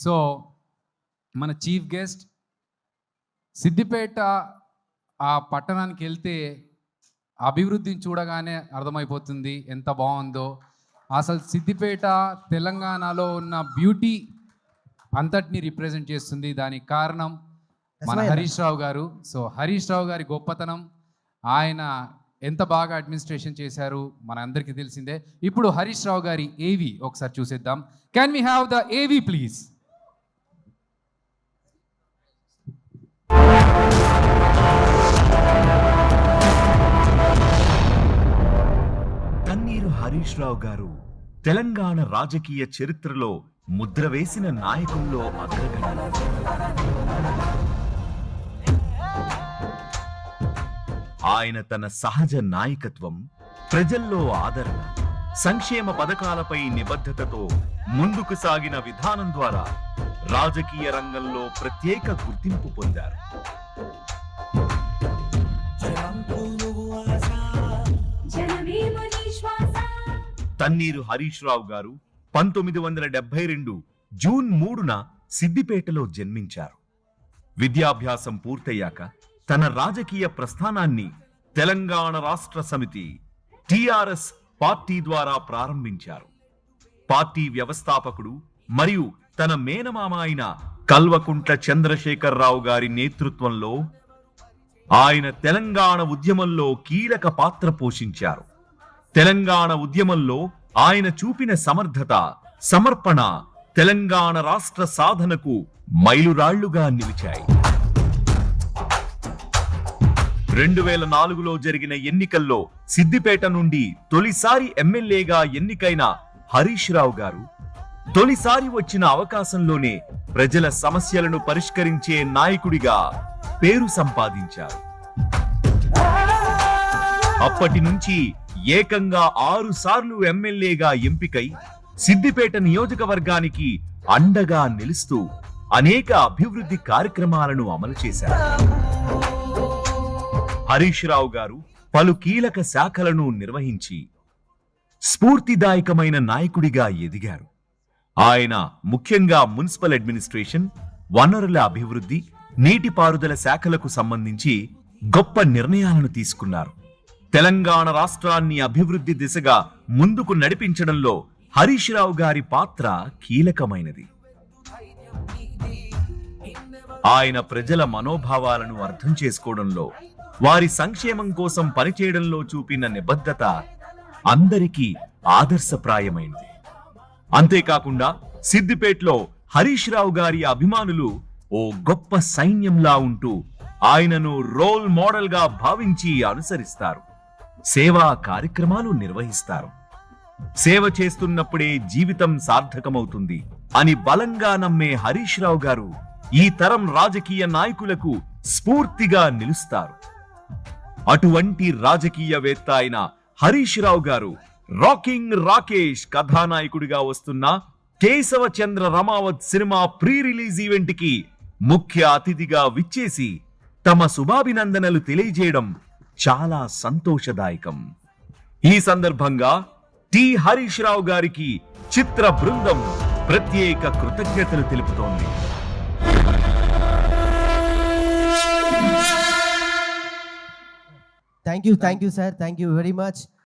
So మన chief guest Siddipet ఆ పట్టణానికి వెళ్తే అభివృద్ధిని చూడగానే అర్థమైపోతుంది ఎంత బాగుందో. అసలు సిద్దిపేట తెలంగాణలో ఉన్న బ్యూటీ అంతటిని రిప్రజెంట్ చేస్తుంది. దానికి కారణం మన హరీష్ రావు గారు. సో హరీష్ రావు గారి గొప్పతనం ఆయన ఎంత బాగా అడ్మినిస్ట్రేషన్ చేశారు మన అందరికీ తెలిసిందే. ఇప్పుడు హరీష్ రావు గారి ఏవి ఒకసారి చూసేద్దాం. Can we have the AV please Harish Rao garu Telangana రాజకీయ చరిత్రలో ముద్ర వేసిన నాయకుల్లో అగ్రగణ్యులు. ఆయన తన సహజ నాయకత్వం ప్రజల్లో ఆదరణ సంక్షేమ పథకాలపై నిబద్ధతతో ముందుకు సాగిన విధానం ద్వారా రాజకీయ రంగంలో ప్రత్యేక గుర్తింపు పొందారు. తన్నీరు హరీష్ రావు గారు పంతొమ్మిది వందల డెబ్బై రెండు జూన్ మూడున సిద్దిపేటలో జన్మించారు. విద్యాభ్యాసం పూర్తయ్యాక తన రాజకీయ ప్రస్థానాన్ని తెలంగాణ రాష్ట్ర సమితి టిఆర్ఎస్ పార్టీ ద్వారా ప్రారంభించారు. పార్టీ వ్యవస్థాపకుడు మరియు తన మేనమామ అయిన కల్వకుంట్ల చంద్రశేఖరరావు గారి నేతృత్వంలో ఆయన తెలంగాణ ఉద్యమంలో కీలక పాత్ర పోషించారు. తెలంగాణ ఉద్యమంలో ఆయన చూపిన సమర్థత సమర్పణ తెలంగాణ రాష్ట్ర సాధనకు మైలురాళ్ళుగా నిలిచాయి. రెండు వేల నాలుగులో జరిగిన ఎన్నికల్లో సిద్దిపేట నుండి తొలిసారి ఎమ్మెల్యేగా ఎన్నికైన హరీష్ రావు గారు తొలిసారి వచ్చిన అవకాశంలోనే ప్రజల సమస్యలను పరిష్కరించే నాయకుడిగా పేరు సంపాదించారు. అప్పటి నుంచి ఏకంగా ఆరు సార్లు ఎమ్మెల్యేగా ఎంపికై సిద్దిపేట నియోజకవర్గానికి అండగా నిలుస్తూ అనేక అభివృద్ధి కార్యక్రమాలను అమలు చేశారు. హరీష్ రావు గారు పలు కీలక శాఖలను నిర్వహించి స్ఫూర్తిదాయకమైన నాయకుడిగా ఎదిగారు. ఆయన ముఖ్యంగా మున్సిపల్ అడ్మినిస్ట్రేషన్ వనరుల అభివృద్ధి నీటిపారుదల శాఖలకు సంబంధించి గొప్ప నిర్ణయాలను తీసుకున్నారు. తెలంగాణ రాష్ట్రాన్ని అభివృద్ధి దిశగా ముందుకు నడిపించడంలో హరీష్ రావు గారి పాత్ర కీలకమైనది. ఆయన ప్రజల మనోభావాలను అర్థం చేసుకోవడంలో వారి సంక్షేమం కోసం పనిచేయడంలో చూపిన నిబద్ధత అందరికీ ఆదర్శప్రాయమైంది అంతేకాకుండా సిద్దిపేటలో హరీష్ రావు గారి అభిమానులు ఓ గొప్ప సైన్యంలా ఉంటూ ఆయనను రోల్ మోడల్గా భావించి అనుసరిస్తారు. సేవా కార్యక్రమాలు నిర్వహిస్తారు. సేవ చేస్తున్నప్పుడే జీవితం సార్థకమవుతుంది అని బలంగా నమ్మే హరీష్ రావు గారు ఈ తరం రాజకీయ నాయకులకు స్ఫూర్తిగా నిలుస్తారు. అటువంటి రాజకీయవేత్త అయిన హరీష్ రావు గారు రాకింగ్ రాకేష్ కథానాయకుడిగా వస్తున్న Keshava Chandra Ramavath cinema pre release ఈవెంట్కి ముఖ్య అతిథిగా విచ్చేసి తమ శుభాభినందనలు తెలియజేయడం చాలా సంతోషదాయకం. ఈ సందర్భంగా టి. హరీష్ రావు గారికి చిత్ర బృందం ప్రత్యేక కృతజ్ఞతలు తెలుపుతోంది. Thank you thank you sir thank you very much